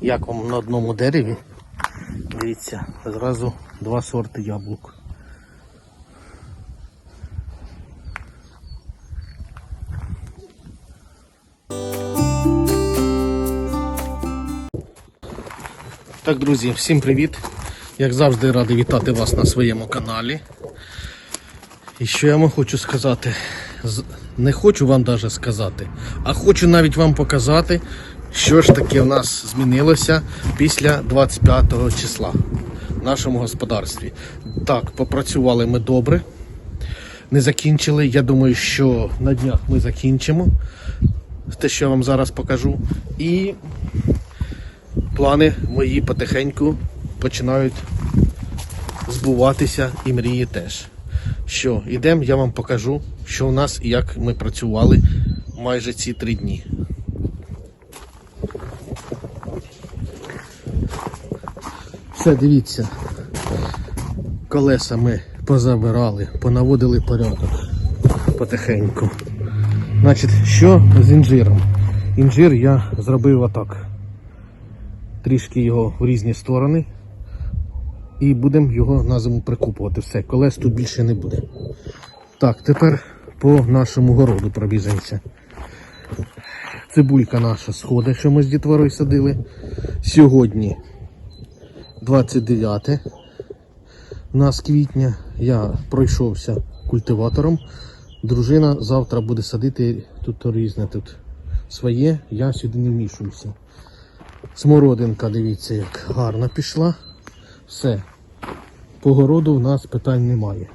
Як вам на одному дереві? Дивіться, зразу два сорти яблук. Так, друзі, всім привіт! Як завжди радий вітати вас на своєму каналі. І що я вам хочу сказати? Не хочу вам навіть сказати, а хочу навіть вам показати, що ж таке в нас змінилося після 25 числа в нашому господарстві. Так, попрацювали ми добре, не закінчили. Я думаю, що на днях ми закінчимо те, що я вам зараз покажу. І плани мої потихеньку починають збуватися і мрії теж. Що, ідемо, я вам покажу, що у нас і як ми працювали майже ці три дні. Все, дивіться. Колеса ми позабирали, понаводили порядок потихеньку. Значить, що з інжиром? Інжир я зробив отак. Трішки його в різні сторони. І будемо його на зиму прикупувати. Все, колес тут більше не буде. Так, тепер по нашому городу пробіжимося. Цибулька наша сходить, що ми з дітворою садили. Сьогодні 29 у нас квітня. Я пройшовся культиватором. Дружина завтра буде садити тут різне тут своє, я сюди не вмішуюся. Смородинка, дивіться, як гарно пішла. Все. По городу в нас питань немає.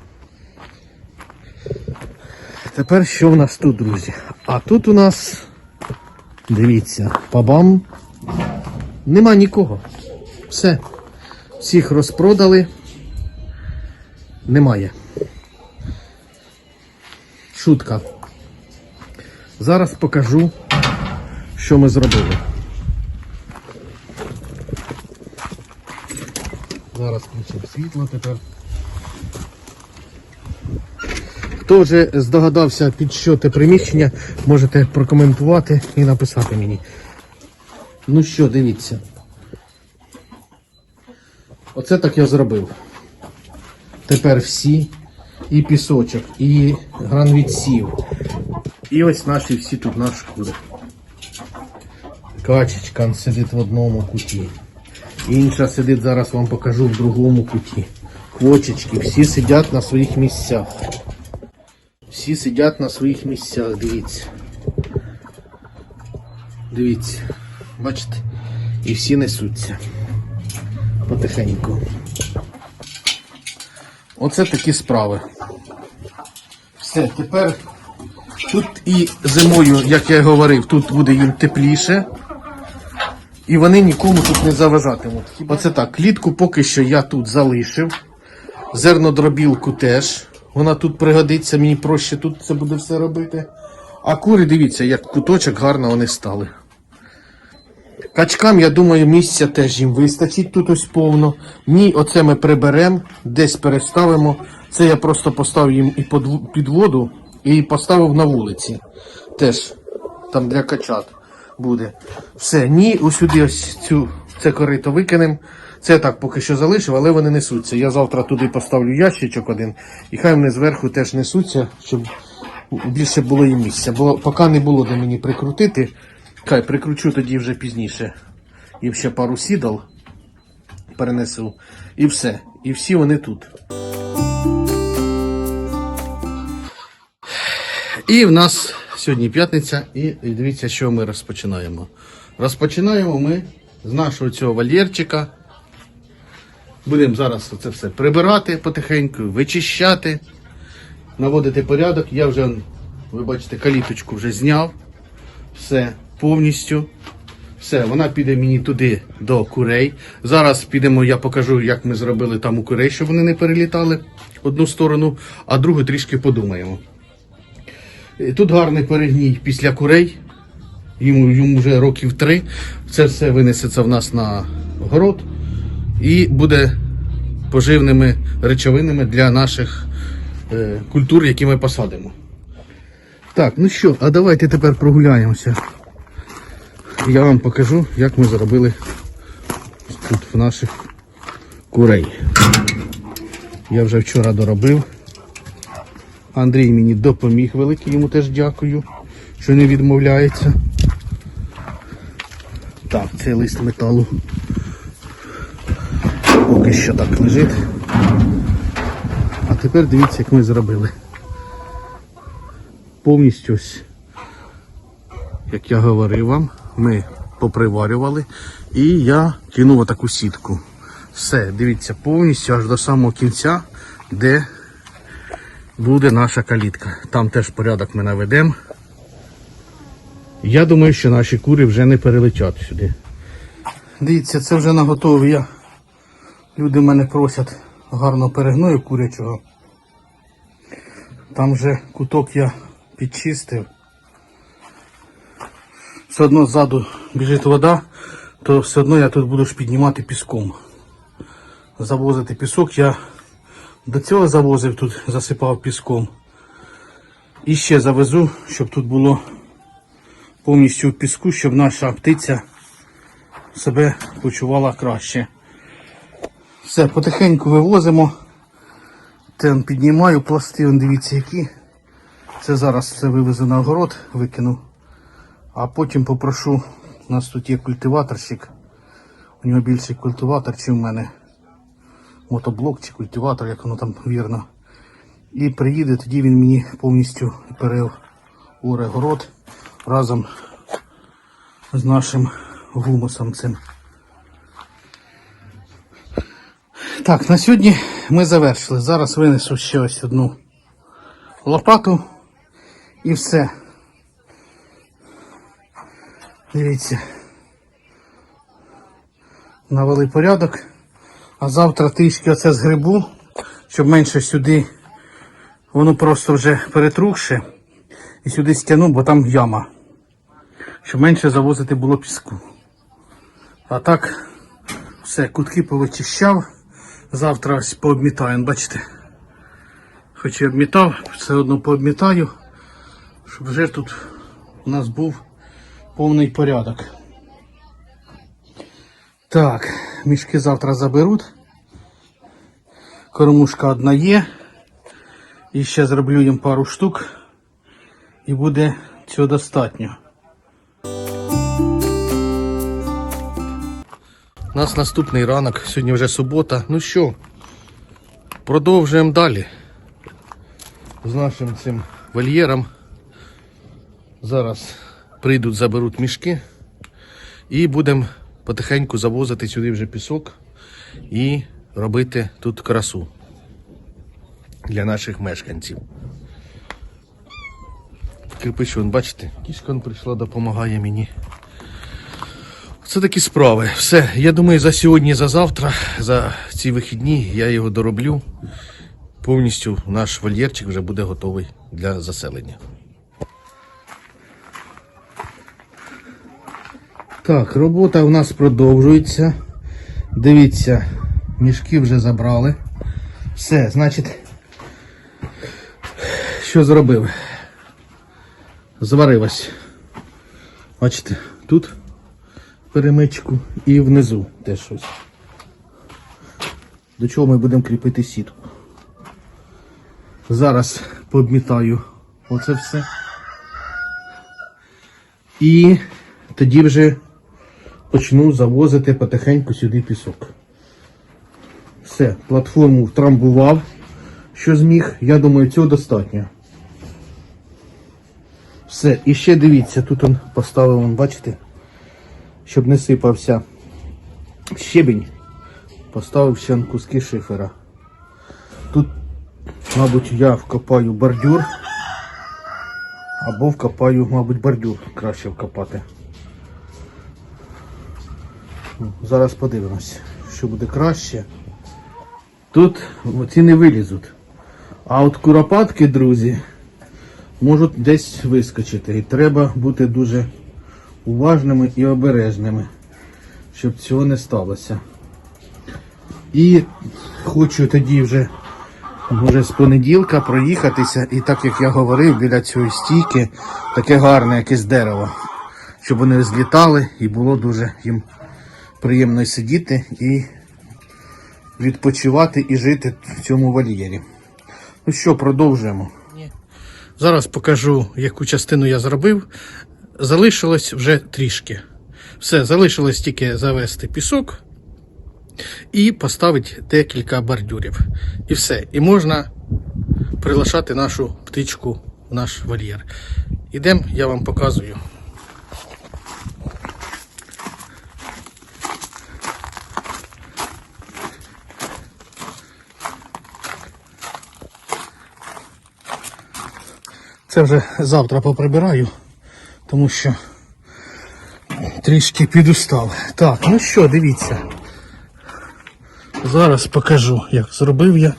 Тепер що в нас тут, друзі? А тут у нас, дивіться, пабам. Нема нікого. Все. Всіх розпродали. Немає. Шутка. Зараз покажу, що ми зробили. Зараз включимо світло тепер. Хто вже здогадався під що те приміщення, можете прокоментувати і написати мені. Ну що, дивіться. Оце так я зробив. Тепер всі. І пісочок, і гранвідсів. І ось наші всі тут на шкури. Качечка сидить в одному куті. Інша сидить, зараз вам покажу в другому куті. Квочечки, всі сидять на своїх місцях. Всі сидять на своїх місцях, дивіться. Дивіться. Бачите? І всі несуться. Потихеньку. Оце такі справи. Все, тепер тут і зимою, як я говорив, тут буде їм тепліше. І вони нікому тут не заважатимуть. Оце так, клітку поки що я тут залишив. Зернодробілку теж. Вона тут пригодиться, мені проще тут це буде все робити. А кури, дивіться, як куточок гарно вони стали. Качкам, я думаю, місця теж їм вистачить тут ось повно. Ні, оце ми приберемо, десь переставимо. Це я просто поставив їм і під воду, і поставив на вулиці. Теж там для качат буде. Все, ні, усюди ось цю це корито викинемо. Це так поки що залишив, але вони несуться. Я завтра туди поставлю ящичок один, і хай вони зверху теж несуться, щоб більше було їм місця. Бо поки не було де мені прикрутити, хай прикручу тоді вже пізніше. І ще пару сідал перенесу. І все. І всі вони тут. І в нас сьогодні п'ятниця, і, дивіться, що ми розпочинаємо. Розпочинаємо ми з нашого цього вольєрчика. Будемо зараз це все прибирати потихеньку, вичищати, наводити порядок. Я вже, ви бачите, каліточку вже зняв. Все повністю. Все, вона піде мені туди до курей. Зараз підемо, я покажу, як ми зробили там у курей, щоб вони не перелітали одну сторону, а другу трішки подумаємо. Е, Тут гарний перегній після курей. Йому, йому вже років три. Це все винесеться в нас на город і буде поживними речовинами для наших е, культур, які ми посадимо. Так, ну що, а давайте тепер прогуляємося. Я вам покажу, як ми зробили тут в наших курей. Я вже вчора доробив. Андрій мені допоміг великий, йому теж дякую, що не відмовляється. Так, це лист металу. Поки що так лежить. А тепер дивіться, як ми зробили. Повністю ось, як я говорив вам, ми поприварювали і я кинув отаку сітку. Все, дивіться, повністю аж до самого кінця, де буде наша калітка. Там теж порядок ми наведемо. Я думаю, що наші кури вже не перелетять сюди. Дивіться, це вже наготові. Я... Люди мене просять гарно перегною курячого. Там вже куток я підчистив. Все одно ззаду біжить вода, то все одно я тут буду піднімати піском. Завозити пісок я до цього завозив тут, засипав піском. І ще завезу, щоб тут було повністю в піску, щоб наша птиця себе почувала краще. Все, потихеньку вивозимо. Тен піднімаю пласти, дивіться які. Це зараз все вивезу на огород, викину. А потім попрошу, у нас тут є культиваторщик. У нього більший культиватор, ніж у мене. Мотоблок чи культиватор, як воно там вірно. І приїде, тоді він мені повністю переоре город разом з нашим гумусом цим. Так, на сьогодні ми завершили. Зараз винесу ще ось одну лопату і все. Дивіться. Навели порядок. А завтра трішки оце згребу, щоб менше сюди воно просто вже перетрухше. І сюди стягну, бо там яма. Щоб менше завозити було піску. А так, все, кутки повичищав. Завтра ось пообмітаю, бачите. Хоч і обмітав, все одно пообмітаю, щоб вже тут у нас був повний порядок. Так, мішки завтра заберуть. Кормушка одна є. І ще зроблю їм пару штук. І буде цього достатньо. У нас наступний ранок, сьогодні вже субота. Ну що, продовжуємо далі з нашим цим вольєром. Зараз прийдуть, заберуть мішки і будемо потихеньку завозити сюди вже пісок і робити тут красу для наших мешканців. Кирпич, вон, бачите, кішка прийшла, допомагає мені. Це такі справи. Все, я думаю, за сьогодні, за завтра, за ці вихідні я його дороблю. Повністю наш вольєрчик вже буде готовий для заселення. Так, робота у нас продовжується. Дивіться, мішки вже забрали. Все, значить, що зробив? Зварив ось. Бачите, тут перемичку і внизу теж щось. До чого ми будемо кріпити сітку. Зараз пообмітаю оце все. І тоді вже почну завозити потихеньку сюди пісок. Все, платформу втрамбував, що зміг. Я думаю, цього достатньо. Все, і ще дивіться, тут он поставив, он, бачите, щоб не сипався щебінь, поставив ще куски шифера. Тут, мабуть, я вкопаю бордюр. Або вкопаю, мабуть, бордюр краще вкопати. Зараз подивимось, що буде краще. Тут ці не вилізуть. А от куропатки, друзі, можуть десь вискочити. І треба бути дуже уважними і обережними, щоб цього не сталося. І хочу тоді вже, може, з понеділка проїхатися, і так як я говорив, біля цієї стійки таке гарне якесь дерево, щоб вони злітали і було дуже їм приємно сидіти і відпочивати і жити в цьому вольєрі. Ну що, продовжуємо. Зараз покажу, яку частину я зробив. Залишилось вже трішки. Все, залишилось тільки завести пісок і поставити декілька бордюрів. І все. І можна прилишати нашу птичку в наш вольєр. Ідемо, я вам показую. Це вже завтра поприбираю, тому що трішки підустав. Так, ну що, дивіться. Зараз покажу, як зробив я.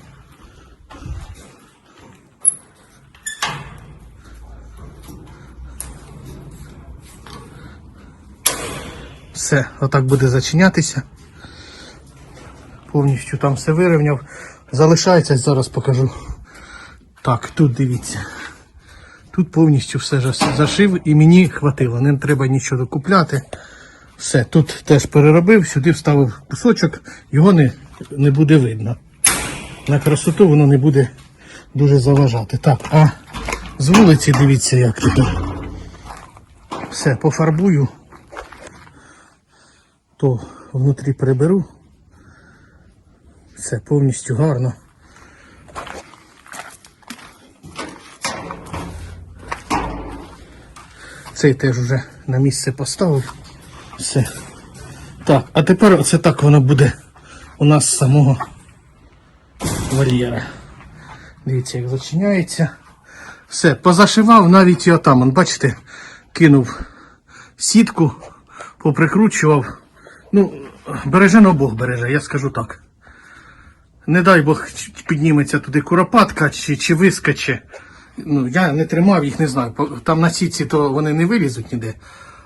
Все, отак буде зачинятися. Повністю там все вирівняв. Залишається, зараз покажу. Так, тут дивіться. Тут повністю все зашив і мені хватило. Не треба нічого докупляти. Все, тут теж переробив, сюди вставив кусочок, його не, не буде видно. На красоту воно не буде дуже заважати. Так, а з вулиці дивіться, як тепер. Все, пофарбую, то внутрі приберу. Все повністю гарно. Цей теж вже на місце поставив. Все. Так, а тепер оце так воно буде у нас з самого вольєра. Дивіться, як зачиняється. Все, позашивав навіть і отам. Он, бачите, кинув сітку, поприкручував. Ну, бережено Бог береже, я скажу так. Не дай Бог підніметься туди куропатка чи, чи вискоче. Ну, я не тримав їх, не знаю. Там на сітці то вони не вилізуть ніде.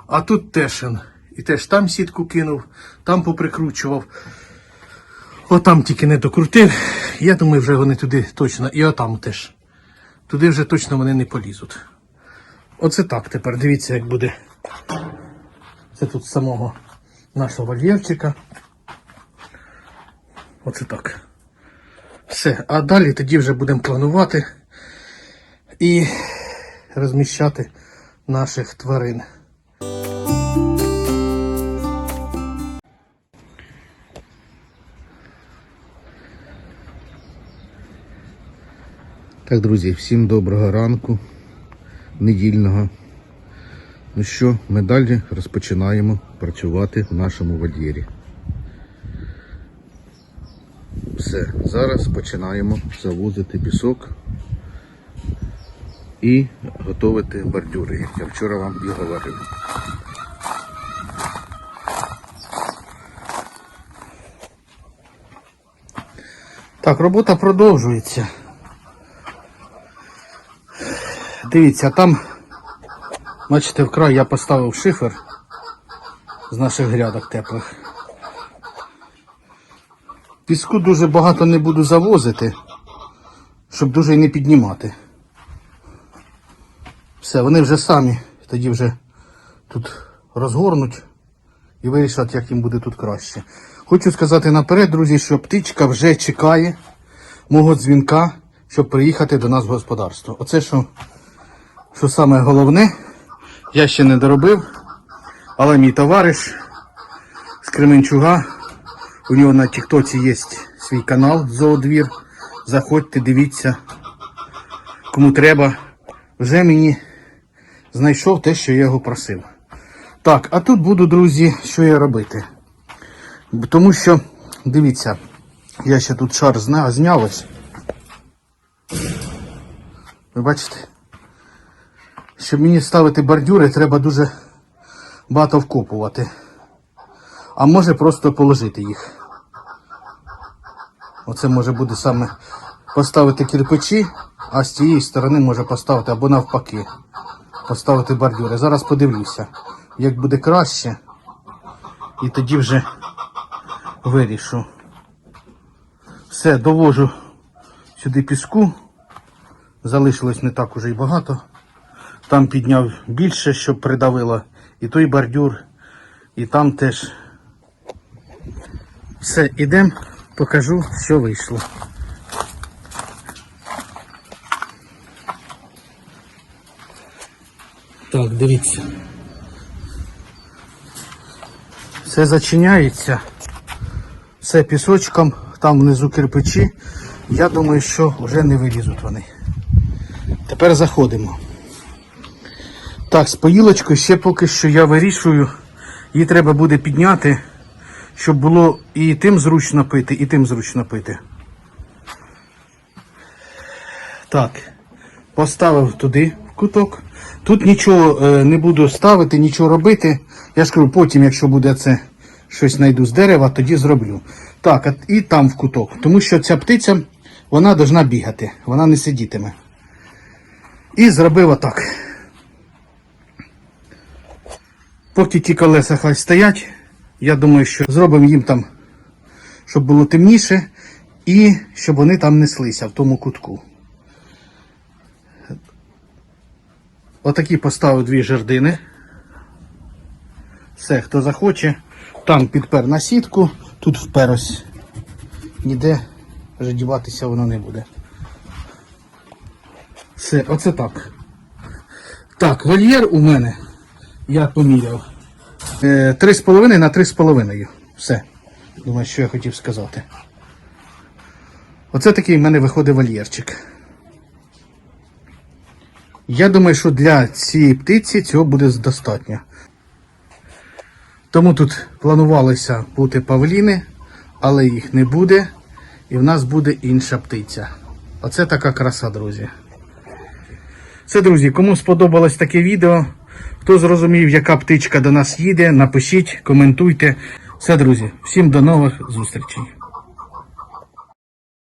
А тут теж. І теж там сітку кинув, там поприкручував. Отам тільки не докрутив. Я думаю, вже вони туди точно. І отам теж. Туди вже точно вони не полізуть. Оце так тепер. Дивіться, як буде. Це тут самого нашого вольєрчика. Оце так. Все. А далі тоді вже будемо планувати і розміщати наших тварин. Так, друзі, всім доброго ранку, недільного. Ну що, ми далі розпочинаємо працювати в нашому вольєрі. Все, зараз починаємо завозити пісок і готувати бордюри, як я вчора вам і говорив. Так, робота продовжується. Дивіться, там, бачите, вкрай я поставив шифер з наших грядок теплих. Піску дуже багато не буду завозити, щоб дуже й не піднімати. Все, вони вже самі тоді вже тут розгорнуть і вирішать, як їм буде тут краще. Хочу сказати наперед, друзі, що птичка вже чекає мого дзвінка, щоб приїхати до нас в господарство. Оце що, що саме головне, я ще не доробив, але мій товариш з Кременчуга, у нього на Тіктоці є свій канал Зоодвір. Заходьте, дивіться, кому треба. Вже мені знайшов те, що я його просив. Так, а тут буду, друзі, що я робити. Тому що, дивіться, я ще тут шар зна, зняв. Ви бачите? Щоб мені ставити бордюри, треба дуже багато вкопувати. А може просто положити їх. Оце може буде саме поставити кирпичі, а з цієї сторони може поставити або навпаки. Поставити бордюри. Зараз подивлюся, як буде краще. І тоді вже вирішу. Все, довожу сюди піску. Залишилось не так уже й багато. Там підняв більше, щоб придавило і той бордюр, і там теж Все, ідемо, покажу, що вийшло. Так, дивіться. Все зачиняється. Все пісочком, там внизу кирпичі. Я думаю, що вже не вилізуть вони. Тепер заходимо. Так, з поїлочкою ще поки що я вирішую. Її треба буде підняти, щоб було і тим зручно пити, і тим зручно пити. Так, поставив туди в куток. Тут нічого е, не буду ставити, нічого робити. Я ж кажу, потім, якщо буде це щось знайду з дерева, тоді зроблю. Так, і там в куток. Тому що ця птиця, вона повинна бігати, вона не сидітиме. І зробив отак. Поки ті колеса хай стоять, я думаю, що зробимо їм там, щоб було темніше, і щоб вони там неслися в тому кутку. Отакі поставив дві жердини. Все, хто захоче, там підпер на сітку, тут впер ось. Ніде вже воно не буде. Все, оце так. Так, вольєр у мене, я поміряв. Е, 3,5 на 3,5. Все. Думаю, що я хотів сказати. Оце такий в мене виходить вольєрчик. Я думаю, що для цієї птиці цього буде достатньо. Тому тут планувалося бути павліни, але їх не буде. І в нас буде інша птиця. Оце така краса, друзі. Це, друзі, кому сподобалось таке відео, хто зрозумів, яка птичка до нас їде, напишіть, коментуйте. Все, друзі, всім до нових зустрічей.